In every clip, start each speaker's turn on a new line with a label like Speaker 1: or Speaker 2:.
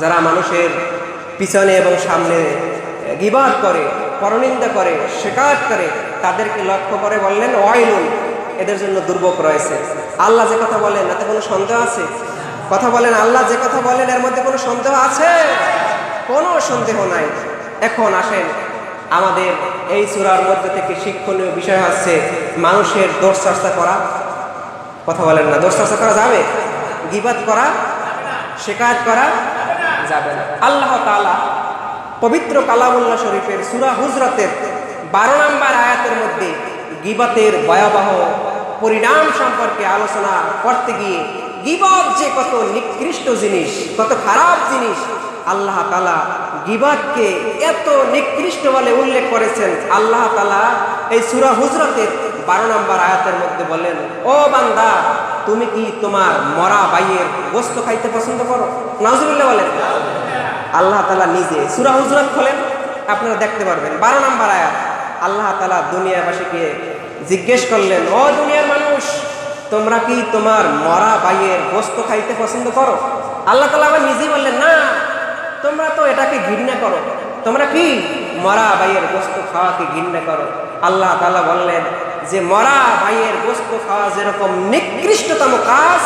Speaker 1: যারা মানুষের পিছনে এবং সামনে গিবাদ করে, পরনিন্দা করে শেখাত করে, তাদেরকে লক্ষ্য করে বললেন, ওয়াইলুন, এদের জন্য দুর্ভোগ রয়েছে। আল্লাহ যে কথা বলেন এতে কোনো সন্দেহ আছে? কথা বলেন, আল্লাহ যে কথা বলেন, এর মধ্যে কোনো সন্দেহ আছে? কোনো সন্দেহ নাই। এখন আসেন, আমাদের এই চূড়ার মধ্যে থেকে শিক্ষণীয় বিষয় হচ্ছে মানুষের দোষ চর্চা করা। কথা বলেন না দোষ চর্চা করা যাবে? গিবাদ করা শেখায়ত করা যাবে না। আল্লাহ তালা পবিত্র কালামুল্লাহ শরীফের সুরা হুজরতের বারো নম্বর আয়াতের মধ্যে গিবতের ভয়াবহ পরিণাম সম্পর্কে আলোচনা করতে গিয়ে গিবত যে কত নিকৃষ্ট জিনিস, কত খারাপ জিনিস, আল্লাহ তালা গিবাদকে এত নিকৃষ্ট বলে উল্লেখ করেছেন। আল্লাহ তালা এই সুরা হুজরতের বারো নম্বর আয়াতের মধ্যে বলেন, ও বান্দা, তুমি কি তোমার মরা বাইয়ের গোস্ত খাইতে পছন্দ করো? নাজুবিল্লাহ বলেন। আল্লাহ তালা নিজে, সুরা হুজরত খোলেন, আপনারা দেখতে পারবেন। বারো নম্বর আয়াত, আল্লাহ তালা দুনিয়াবাসীকে জিজ্ঞেস করলেন, ও দুনিয়ার মানুষ, তোমরা কি তোমার মরা বাইয়ের গোস্ত খাইতে পছন্দ করো? আল্লাহ তালা আবার নিজেই বললেন, না, তোমরা তো এটাকে ঘৃণা করো। তোমরা কি মরা বাইয়ের গোস্ত খাওয়াকে ঘৃণা করো? আল্লাহ তালা বললেন যে, মরা ভাইয়ের গোস্ত খাওয়া যেরকম নিকৃষ্টতম কাজ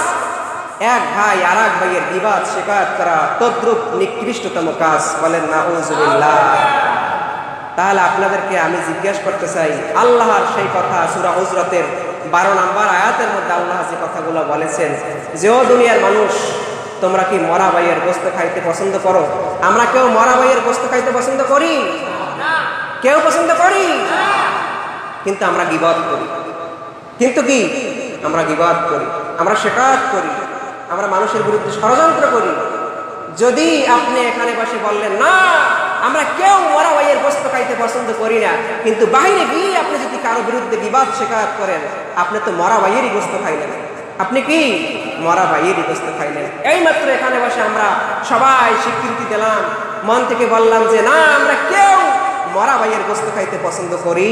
Speaker 1: এক ভাই আর এক ভাইয়ের বিবাদ শেখাত করা তদ্রুপ নিকৃষ্টতম কাজ বলেন নাহুজুবিল্লাহ তাহলে আপনাদেরকে আমি জিজ্ঞেস করতে চাই, আল্লাহর সেই কথা সুরা হুজরতের বারো নাম্বার আয়াতের মধ্যে আল্লাহ যে কথাগুলো বলেছেন, যে ও দুনিয়ার মানুষ, তোমরা কি মরা ভাইয়ের গোস্ত খাইতে পছন্দ করো? আমরা কেউ মরা ভাইয়ের গোস্ত খাইতে পছন্দ করি? কেউ পছন্দ করি? কিন্তু আমরা গিবাদ করি। কিন্তু কি? আমরা গিবাদ করি, আমরা শেখাত করি। আমরা মানুষের বিরুদ্ধে ষড়যন্ত্র করি। যদি আপনি এখানে বসে বললেন, না, আমরা কেউ মরা ভাইয়ের গোস্ত খাইতে পছন্দ করি না, কিন্তু বাইরে গিয়ে আপনি যদি কারও বিরুদ্ধে বিবাদ শেখাত করেন, আপনি তো মরা ভাইয়েরই গোস্ত খাইলেন। আপনি কি মরা ভাইয়েরই গোস্ত খাইলেন? এই মাত্র এখানে বসে আমরা সবাই স্বীকৃতি দিলাম, মন থেকে বললাম যে, না, আমরা কেউ মরা ভাইয়ের গোস্ত খাইতে পছন্দ করি।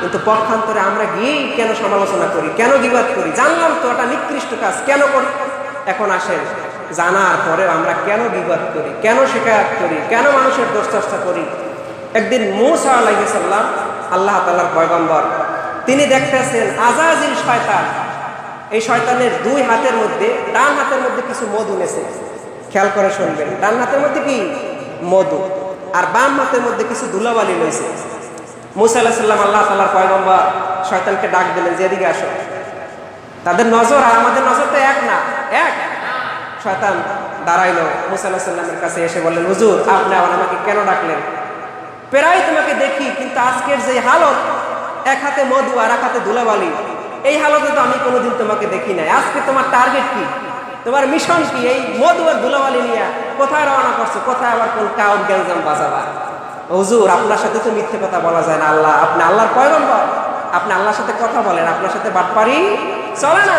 Speaker 1: কিন্তু পক্ষান্তরে আমরা গিয়ে কেন সমালোচনা করি কেন বিবাদ করি? জানলাম তো ওটা নিকৃষ্ট কাজ কেন করি? এখন আসেন জানার পরে আমরা কেন বিবাদ করি কেন শেখায়াত করি কেন মানুষের দোষ চর্চা করি? একদিন মৌসা আলাইসাল্লাম আল্লাহ তাল্লার পয়গম্বর তিনি দেখতেছেন আজাজিল শয়তান। এই শয়তানের দুই হাতের মধ্যে ডান হাতের মধ্যে কিছু মধু নেছে খেয়াল করে শুনবেন ডান হাতের মধ্যে কি? মধু। আর বাম হাতের মধ্যে কিছু ধুলাবালি রয়েছে। মুসা আল্লাহ সাল্লাম আল্লাহ তাল্লার পয়গম্বর শয়তানকে ডাক দিলেন, যে এদিকে আসো। তাদের নজর, আর আমাদের নজর তো এক না, এক। শয়তান দাঁড়াইলো মুসা আল্লাহ সাল্লামের কাছে এসে বললেন, হুজুর, আপনি আবার আমাকে কেন ডাকলেন? প্রায় তোমাকে দেখি, কিন্তু আজকের যে হালত, এক হাতে মধু আর এক হাতে ধুলাবালি, এই হালতে তো আমি কোনোদিন তোমাকে দেখি নাই। আজকে তোমার টার্গেট কি? তোমার মিশন কি? এই মধু আর ধুলাবালি নিয়ে কোথায় রওনা করছ? কোথায় আবার কোন কাউর গ্যাঞ্জাম বাজাবা? হুজুর, আপনার সাথে তো মিথ্যে কথা বলা যায় না, আল্লাহ। আপনি আল্লাহর পয়গম্বর। আপনি আল্লাহর সাথে কথা বলেন, আপনার সাথে বাটপারি চলে না।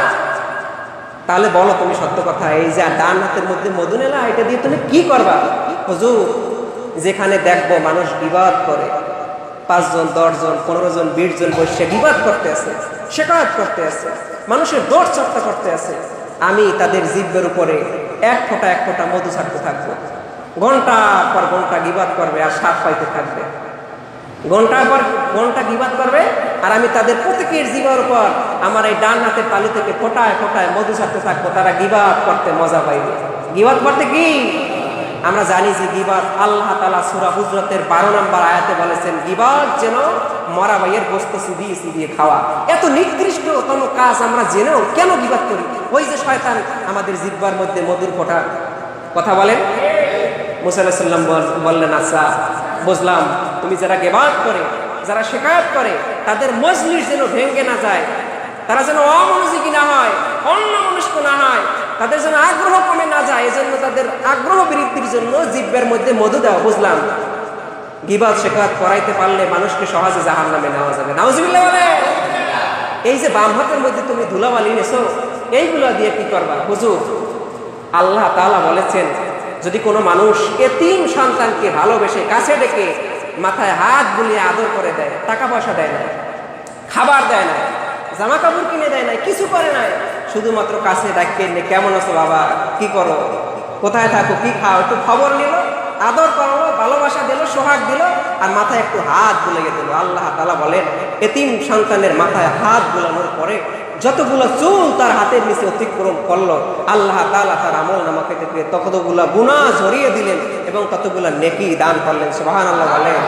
Speaker 1: তাহলে বলো তুমি সত্য কথা, এই যে ডান হাতের মধ্যে মধু নেলা, এটা দিয়ে তুমি কি করবা? হুজুর, যেখানে দেখব মানুষ বিবাদ করে, পাঁচজন, দশজন পনেরো জন বিশ জন বসে বিবাদ করতে আছে শেখায়ত করতে আছে, মানুষের দোষ চর্চা করতে আছে আমি তাদের জিব্বের উপরে এক ফোঁটা এক ফোঁটা মধু ছাড়তে থাকব। ঘণ্টা পর ঘণ্টা গিবাদ করবে আর সাপ পাইতে থাকবে। ঘণ্টার পর ঘণ্টা গিবাদ করবে আর আমি তাদের প্রত্যেকের জীবর উপর আমার এই ডান হাতের তালু থেকে ফোটায় ফোটায় মধু ছাড়তে থাকব। তারা গিবাদ করতে মজা পাইবে। গিবাদ করতে কি? আমরা জানি যে গিবাদ আল্লাহ তালা সুরা হুজরতের বারো নম্বর আয়াতে বলেছেন, গিবাদ যেন মরা ভাইয়ের গোস্ত সিদিয়ে সিদিয়ে খাওয়া। এত নিকৃষ্টতম কাজ আমরা জেনেও কেন বিবাদ করি? ওই যে শয়তান আমাদের জিব্বার মধ্যে মধুর ফোটা। কথা বলেন? মুসাল্লাহ সাল্লাম বললেন আচ্ছা বুঝলাম। তুমি যারা গেবাদ করে, যারা শেখায়ত করে, তাদের মজলিস যেন ভেঙ্গে না যায়। তারা যেন অমনোযোগী না হয়, অন্য মনস্ক না হয়। তাদের যেন আগ্রহ কমে না যায়। এজন্য তাদের আগ্রহ বৃদ্ধির জন্য জিব্বের মধ্যে মধু দেওয়া বুঝলাম। গিবাদ শেখাত করাইতে পারলে মানুষকে সহজে জাহার নামে নেওয়া যাবে। নাউজুবিল্লাহ বলে। এই যে বাম হাতের মধ্যে তুমি ধুলাবালি নেছো, এইগুলো দিয়ে কি করবা? হুজুর, আল্লাহ তাআলা বলেছেন, যদি কোনো মানুষ এতিম সন্তানকে ভালোবেসে কাছে ডেকে মাথায় হাত বুলিয়ে আদর করে দেয় টাকা পয়সা দেয় না, খাবার দেয় না জামা কাপড় কিনে দেয় না, কিছু করে নাই শুধুমাত্র কাছে ডাকিয়ে কেমন আছো বাবা? কি করো? কোথায় থাকো? কি খাও? একটু খবর নিল? আদর করালো, ভালোবাসা দিল, সোহাগ দিল, আর মাথায় একটু হাত বুলিয়ে দিল। আল্লাহ তালা বলেন, এতিম সন্তানের মাথায় হাত বুলানোর পরে যতগুলো চুল তার হাতের নিচে অতিক্রম করল, আল্লাহ তালা তার আমল নামাকে থেকে ততগুলো গুণা ঝরিয়ে দিলেন এবং ততগুলো নেকি দান করলেন। সোহান আল্লাহ বলেন।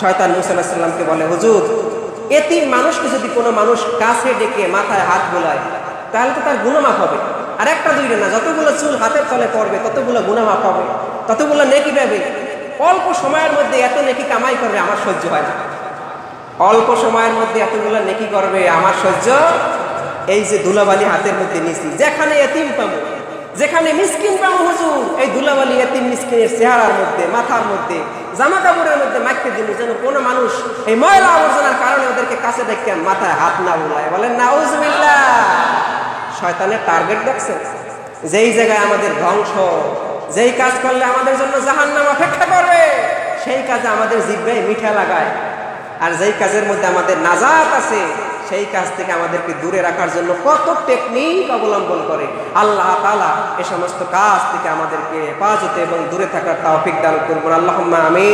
Speaker 1: শয়তান মুসাল্লাহামকে বলে, হুজুর, এতিম মানুষকে যদি কোনো মানুষ কাছে ডেকে মাথায় হাত বোলায়, তাহলে তো তার গুণমাপ হবে। আর একটা দুইটা না, যতগুলো চুল হাতের তলে পড়বে, ততগুলো গুণমাপ হবে। ততগুলো নেকি পাবে অল্প সময়ের মধ্যে এত নেকি কামাই করবে, আমার সহ্য হয় না। অল্প সময়ের মধ্যে এতগুলো নেকি করবে, আমার সহ্য এই যে দুলাবালি হাতের মধ্যে নিছি, যেখানে এতিম পাবো, যেখানে মিসকিন পাবো হুজুর, এই দুলাবালি এতিম মিসকিনের চেহারার মধ্যে, মাথার মধ্যে জামা কাপড়ের মধ্যে মাইকে দিল যেন কোনো মানুষ এই ময়লা আবর্জনার কারণে ওদেরকে কাছে দেখে মাথায় হাত না বুলায়। বলেন না শয়তানের টার্গেট দেখছেন? যেই জায়গায় আমাদের ধ্বংস যেই কাজ করলে আমাদের জন্য জাহান্নাম অপেক্ষা করবে, সেই কাজে আমাদের জিব্বায় মিঠা লাগায়। আর যেই কাজের মধ্যে আমাদের নাজাত আছে, সেই কাজ থেকে আমাদেরকে দূরে রাখার জন্য কত টেকনিক অবলম্বন করে। আল্লাহ তালা এ সমস্ত কাজ থেকে আমাদেরকে হেফাজতে এবং দূরে থাকার তাওফিক দান করব আল্লাহ আমি